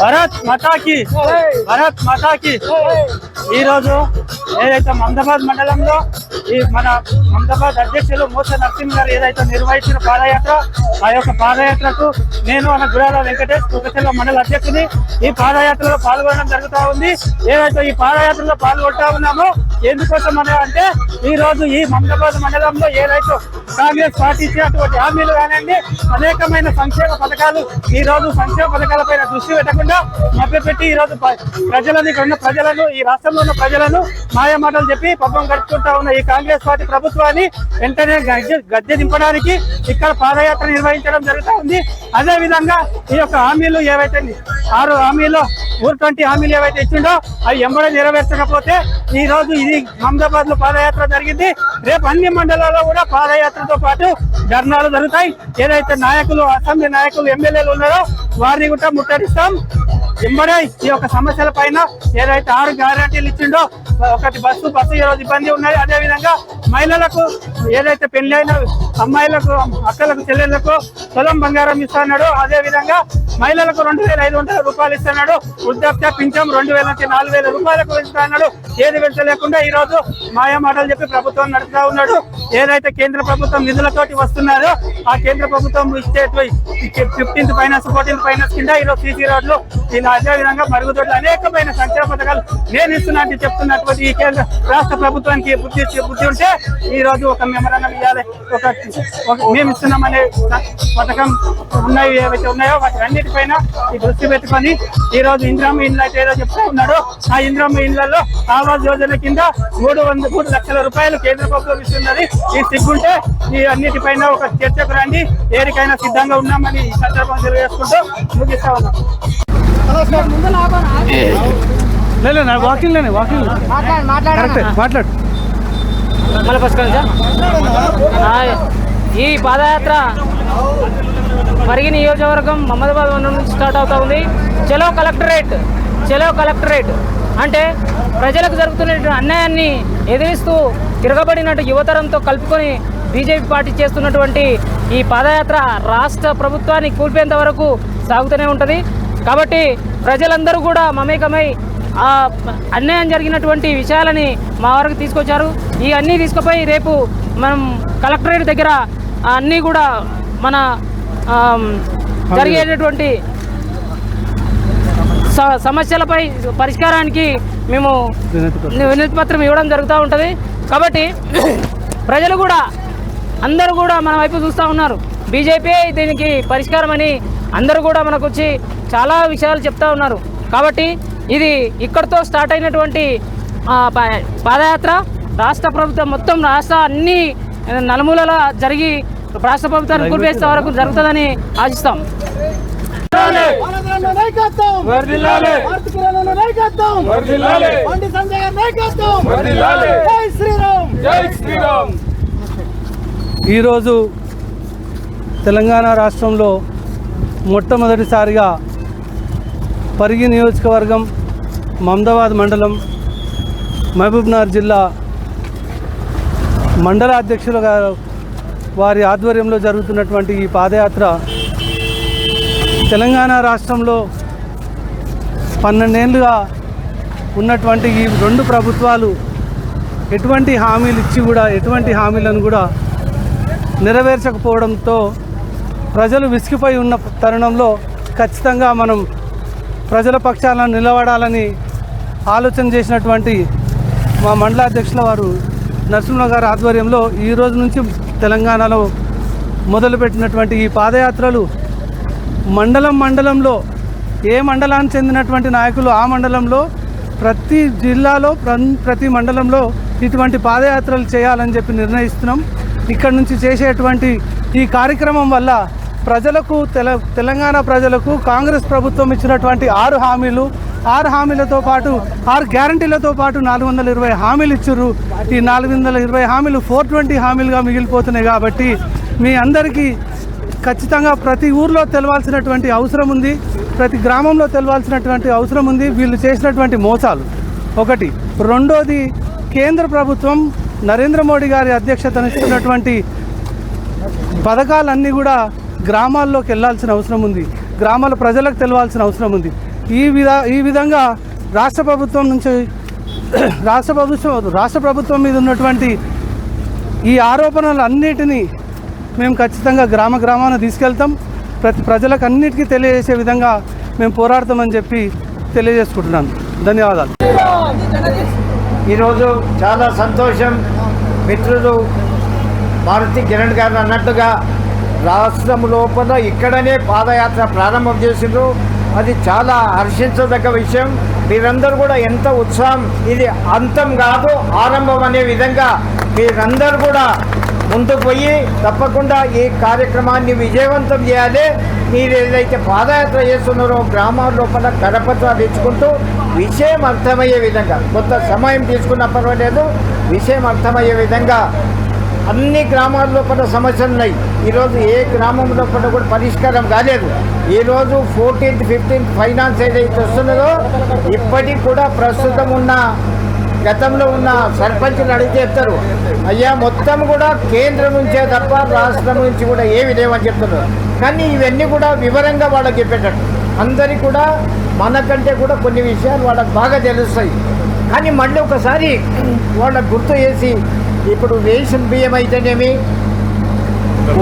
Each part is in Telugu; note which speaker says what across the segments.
Speaker 1: భరత్ మతాకి భరత్ మతాకి. ఈరోజు ఏదైతే మమదాబాద్ మండలంలో ఈ మన మమదాబాద్ అధ్యక్షులు మూస నరసింహ గారు ఏదైతే నిర్వహించిన పాదయాత్ర ఆ యొక్క పాదయాత్రకు నేను మన గురాల వెంకటేష్ కుకచెల్ల మండల అధ్యక్షుని ఈ పాదయాత్రలో పాల్గొనడం జరుగుతూ ఉంది. ఏదైతే ఈ పాదయాత్రలో పాల్గొంటా ఉన్నామో ఎందుకోసం అని అంటే ఈ రోజు ఈ మమదాబాద్ మండలంలో ఏదైతే కాంగ్రెస్ పార్టీ ఇచ్చినటువంటి హామీలు కానివ్వండి అనేకమైన సంక్షేమ పథకాలు ఈ రోజు సంక్షేమ పథకాలపైన దృష్టి పెట్టకుండా మభ్యపెట్టి ఈ రోజు ప్రజలను ఇక్కడ ఉన్న ప్రజలను ఈ రాష్ట్రంలో ఉన్న ప్రజలను మాయమాటలు చెప్పి పబ్బం గడుపుకుంటా ఉన్న ఈ కాంగ్రెస్ పార్టీ ప్రభుత్వాన్ని వెంటనే గద్దె దింపడానికి ఇక్కడ పాదయాత్ర నిర్వహించడం జరుగుతూ ఉంది. అదే విధంగా ఈ యొక్క హామీలు ఏవైతే ఆరు హామీలు ఊరు ట్వంటీ హామీలు ఏవైతే ఇచ్చిండో అవి ఎంబడ నెరవేర్చకపోతే ఈ రోజు ఇది మమదాబాద్లో పాదయాత్ర జరిగింది. రేపు అన్ని మండలాల్లో కూడా పాదయాత్రతో పాటు ధర్నాలు జరుగుతాయి. ఏదైతే నాయకులు అసెంబ్లీ నాయకులు ఎమ్మెల్యేలు ఉన్నారో వారిని కూడా ముట్టడిస్తాం. ఎంబడే ఈ యొక్క సమస్యల పైన ఏదైతే ఆరు గ్యారంటీలు ఇచ్చిండో ఒకటి బస్సు బస్సు ఈరోజు ఇబ్బంది ఉన్నది అదే విధంగా మహిళలకు ఏదైతే పెళ్ళి అయిన అమ్మాయిలకు అక్కలకు చెల్లెళ్ళకు పొలం బంగారం ఇస్తున్నాడు అదే విధంగా మహిళలకు రెండు వేల ఐదు వందల రూపాయలు ఇస్తున్నాడు. వృద్ధాప్య పింఛం రెండు వేల నుంచి నాలుగు వేల రూపాయలకు ఇస్తున్నాడు. ఏది పెంచలేకుండా ఈ రోజు మాయా మాటలు చెప్పి ప్రభుత్వం నడుపుతా ఉన్నాడు. ఏదైతే కేంద్ర ప్రభుత్వం నిధులతోటి వస్తున్నారో ఆ కేంద్ర ప్రభుత్వం ఇచ్చే ఫిఫ్టీన్త్ ఫైనాన్స్ ఫోర్టీన్త్ ఫైనాన్స్ కింద ఈరోజు సీసీ రోడ్లు ఇలా అదే విధంగా మరుగుదొడ్లు అనేకమైన సంక్షేమ పథకాలు నేను ఇస్తున్నా చెప్తున్నటువంటి ఈ కేంద్ర రాష్ట్ర ప్రభుత్వానికి బుద్ధి బుద్ధి ఉంటే ఈ రోజు ఒక మెమరాండం ఇవ్వాలి. ఒక మేము ఇస్తున్నామనే పథకం ఉన్నాయి ఏవైతే ఉన్నాయో వాటి అన్నిటిపైన ఈ దృష్టి పెట్టుకొని ఈ రోజు ఇంద్రామ ఇండ్లు అయితే ఏదో చెప్తా ఉన్నాడు ఆ ఇంద్రామ ఇండ్లలో ఆవాస్ యోజన కింద మూడు వంద మూడు లక్షల రూపాయలు కేంద్ర ప్రభుత్వం ఇస్తున్నది ఈ సిగ్గుంటే ఈ అన్నిటిపైన ఒక చర్చకు రండి. ఏరికైనా సిద్ధంగా ఉన్నామని ఈ సందర్భం తెలియజేసుకుంటూ ముగిస్తా ఉన్నాం. లేదు వాకింగ్ లేని వాకింగ్. కరెక్ట్ మాట్లాడు.
Speaker 2: మళ్ళీ ఫస్ట్ హాయ్. ఈ పాదయాత్ర పరిగి నియోజకవర్గం మహమ్మదాబాద్ మండలం నుంచి స్టార్ట్ అవుతా ఉంది. చెలో కలెక్టరేట్ చెలో కలెక్టరేట్ అంటే ప్రజలకు జరుగుతున్న అన్యాయాన్ని ఎదిరిస్తూ తిరగబడినట్టు యువతరంతో కలుపుకొని బీజేపీ పార్టీ చేస్తున్నటువంటి ఈ పాదయాత్ర రాష్ట్ర ప్రభుత్వాన్ని కూల్పేంత వరకు సాగుతూనే ఉంటుంది. కాబట్టి ప్రజలందరూ కూడా మమేకమై ఆ అన్యాయం జరిగినటువంటి విషయాలని మా వరకు తీసుకొచ్చారు. ఈ అన్నీ తీసుకుపోయి రేపు మనం కలెక్టరేట్ దగ్గర అన్నీ కూడా మన జరిగేటటువంటి సమస్యలపై పరిష్కారానికి మేము వినతి పత్రం ఇవ్వడం జరుగుతూ ఉంటుంది. కాబట్టి ప్రజలు కూడా అందరూ కూడా మన వైపు చూస్తూ ఉన్నారు. బీజేపీ దీనికి పరిష్కారం అని అందరూ కూడా మనకు వచ్చి చాలా విషయాలు చెప్తా ఉన్నారు. కాబట్టి ఇది ఇక్కడితో స్టార్ట్ అయినటువంటి పాదయాత్ర. రాష్ట్ర ప్రభుత్వం మొత్తం రాష్ట్ర అన్ని నలుమూలల జరిగి రాష్ట్ర ప్రభుత్వాన్ని కూల్పేసే వరకు జరుగుతుందని ఆశిస్తాం.
Speaker 3: ఆనందరాన్న నాయకత్వం
Speaker 1: వర్ధిల్లాలి.
Speaker 3: భారతీయుల నాయకత్వం.
Speaker 1: వర్ధిల్లాలి.
Speaker 3: బండి సంజయ్ గారి నాయకత్వం.
Speaker 1: వర్ధిల్లాలి.
Speaker 3: జై శ్రీరామ్.
Speaker 1: జై శ్రీరామ్.
Speaker 4: ఈరోజు తెలంగాణ రాష్ట్రంలో మొట్టమొదటిసారిగా పరిగి నియోజకవర్గం మమదాబాద్ మండలం మహబూబ్నగర్ జిల్లా మండల అధ్యక్షుల గారు వారి ఆధ్వర్యంలో జరుగుతున్నటువంటి ఈ పాదయాత్ర తెలంగాణ రాష్ట్రంలో పన్నెండేళ్ళుగా ఉన్నటువంటి ఈ రెండు ప్రభుత్వాలు ఎటువంటి హామీలు ఇచ్చి కూడా ఎటువంటి హామీలను కూడా నెరవేర్చకపోవడంతో ప్రజలు విసిగిపోయి ఉన్న తరుణంలో ఖచ్చితంగా మనం ప్రజల పక్షాలను నిలబడాలని ఆలోచన చేసినటువంటి మా మండల అధ్యక్షుల వారు నరసింహ గారి ఆధ్వర్యంలో ఈ రోజు నుంచి తెలంగాణలో మొదలుపెట్టినటువంటి ఈ పాదయాత్రలు మండలం మండలంలో ఏ మండలానికి చెందినటువంటి నాయకులు ఆ మండలంలో ప్రతి జిల్లాలో ప్రతి మండలంలో ఇటువంటి పాదయాత్రలు చేయాలని చెప్పి నిర్ణయిస్తున్నాం. ఇక్కడ నుంచి చేసేటువంటి ఈ కార్యక్రమం వల్ల ప్రజలకు తెల తెలంగాణ ప్రజలకు కాంగ్రెస్ ప్రభుత్వం ఇచ్చినటువంటి ఆరు హామీలు ఆరు హామీలతో పాటు ఆరు గ్యారంటీలతో పాటు నాలుగు వందల ఇరవై హామీలు ఇచ్చారు ఈ నాలుగు వందల ఇరవై హామీలు ఫోర్ ట్వంటీ హామీలుగా మిగిలిపోతున్నాయి కాబట్టి మీ అందరికీ ఖచ్చితంగా ప్రతి ఊర్లో తెలవాల్సినటువంటి అవసరం ఉంది. ప్రతి గ్రామంలో తెలవాల్సినటువంటి అవసరం ఉంది. వీళ్ళు చేసినటువంటి మోసాలు. ఒకటి. రెండోది కేంద్ర ప్రభుత్వం నరేంద్ర మోడీ గారి అధ్యక్షతన ఇస్తున్నటువంటి పథకాలన్నీ కూడా గ్రామాల్లోకి వెళ్ళాల్సిన అవసరం ఉంది. గ్రామాల ప్రజలకు తెలవాల్సిన అవసరం ఉంది. ఈ విధ ఈ విధంగా రాష్ట్ర ప్రభుత్వం నుంచి రాష్ట్ర ప్రభుత్వం రాష్ట్ర ప్రభుత్వం మీద ఉన్నటువంటి ఈ ఆరోపణలు అన్నిటినీ మేము ఖచ్చితంగా గ్రామ గ్రామాన తీసుకెళ్తాం. ప్రతి ప్రజలకు అన్నిటికీ తెలియజేసే విధంగా మేము పోరాడతామని చెప్పి తెలియజేసుకుంటున్నాను. ధన్యవాదాలు.
Speaker 5: ఈరోజు చాలా సంతోషం. మిత్రులు మారుతి కిరణ్ గారు అన్నట్టుగా రాష్ట్రం లోపల ఇక్కడనే పాదయాత్ర ప్రారంభం చేసిండ్రు. అది చాలా హర్షించదగ్గ విషయం. మీరందరూ కూడా ఎంత ఉత్సాహం ఇది అంతం కాదు ఆరంభం అనే విధంగా మీరందరూ కూడా ముందుకు పోయి తప్పకుండా ఈ కార్యక్రమాన్ని విజయవంతం చేయాలి. మీరు ఏదైతే పాదయాత్ర చేస్తున్నారో గ్రామాల లోపల కరపత్రాలు ఇచ్చుకుంటూ విషయం అర్థమయ్యే విధంగా కొంత సమయం తీసుకున్న పర్వాలేదు విషయం అర్థమయ్యే విధంగా అన్ని గ్రామాల్లో కూడా సమస్యలు ఉన్నాయి. ఈరోజు ఏ గ్రామంలో కూడా కూడా పరిష్కారం కాలేదు. ఈరోజు ఫోర్టీన్త్ ఫిఫ్టీన్త్ ఫైనాన్స్ ఏదైతే వస్తున్నదో ఇప్పటికి కూడా ప్రస్తుతం ఉన్న గతంలో ఉన్న సర్పంచ్లు అడిగితే చెప్తారు. అయ్యా మొత్తం కూడా కేంద్రం నుంచే తప్ప రాష్ట్రం నుంచి కూడా ఏమి లేవని చెప్తున్నారు. కానీ ఇవన్నీ కూడా వివరంగా వాళ్ళకి చెప్పేటట్టు. అందరికీ కూడా మనకంటే కూడా కొన్ని విషయాలు వాళ్ళకి బాగా తెలుస్తాయి. కానీ మళ్ళీ ఒకసారి వాళ్ళకు గుర్తు చేసి ఇప్పుడు రేషన్ బియ్యం అయితేనేమి?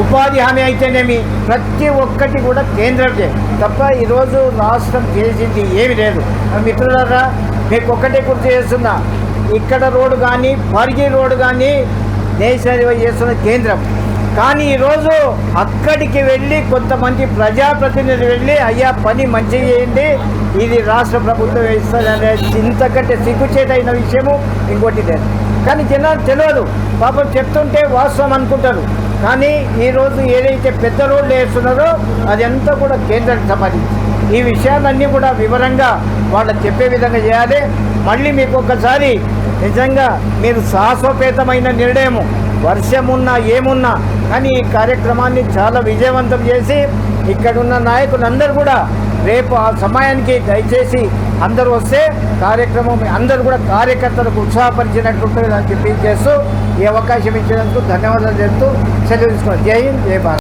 Speaker 5: ఉపాధి హామీ అయితేనేమి? ప్రతి ఒక్కటి కూడా కేంద్రమే తప్ప ఈరోజు రాష్ట్రం చేసింది ఏమి లేదు. మిత్రులారా మీకు ఒక్కటే గుర్తు చేస్తున్నా. ఇక్కడ రోడ్డు కానీ పరిగి రోడ్డు కానీ దేశాన్ని చేస్తున్న కేంద్రం. కానీ ఈరోజు అక్కడికి వెళ్ళి కొంతమంది ప్రజాప్రతినిధులు వెళ్ళి అయ్యా పని మంచిగా చేయండి. ఇది రాష్ట్ర ప్రభుత్వం ఇస్తుందనే ఇంతకంటే సిగ్గుచేటైన విషయము ఇంకోటి లేదు. కానీ జనాలు తెలియదు పాపం చెప్తుంటే వాస్తవం అనుకుంటారు. కానీ ఈరోజు ఏదైతే పెద్ద రోడ్లు వేస్తున్నారో అదంతా కూడా కేంద్రానికి సంబంధించి. ఈ విషయాలన్నీ కూడా వివరంగా వాళ్ళకి చెప్పే విధంగా చేయాలి. మళ్ళీ మీకు ఒక్కసారి నిజంగా మీరు సాహసోపేతమైన నిర్ణయము వర్షమున్నా ఏమున్నా కానీ ఈ కార్యక్రమాన్ని చాలా విజయవంతం చేసి ఇక్కడున్న నాయకులందరూ కూడా రేపు ఆ సమయానికి దయచేసి అందరూ వస్తే కార్యక్రమం అందరూ కూడా కార్యకర్తలకు ఉత్సాహపరిచినట్టు ఉంటుంది అని చెప్పి చేస్తూ ఈ అవకాశం ఇచ్చినందుకు ధన్యవాదాలు చెప్తూ సెలవు తీసుకోండి జై హింద్ జై భారత్.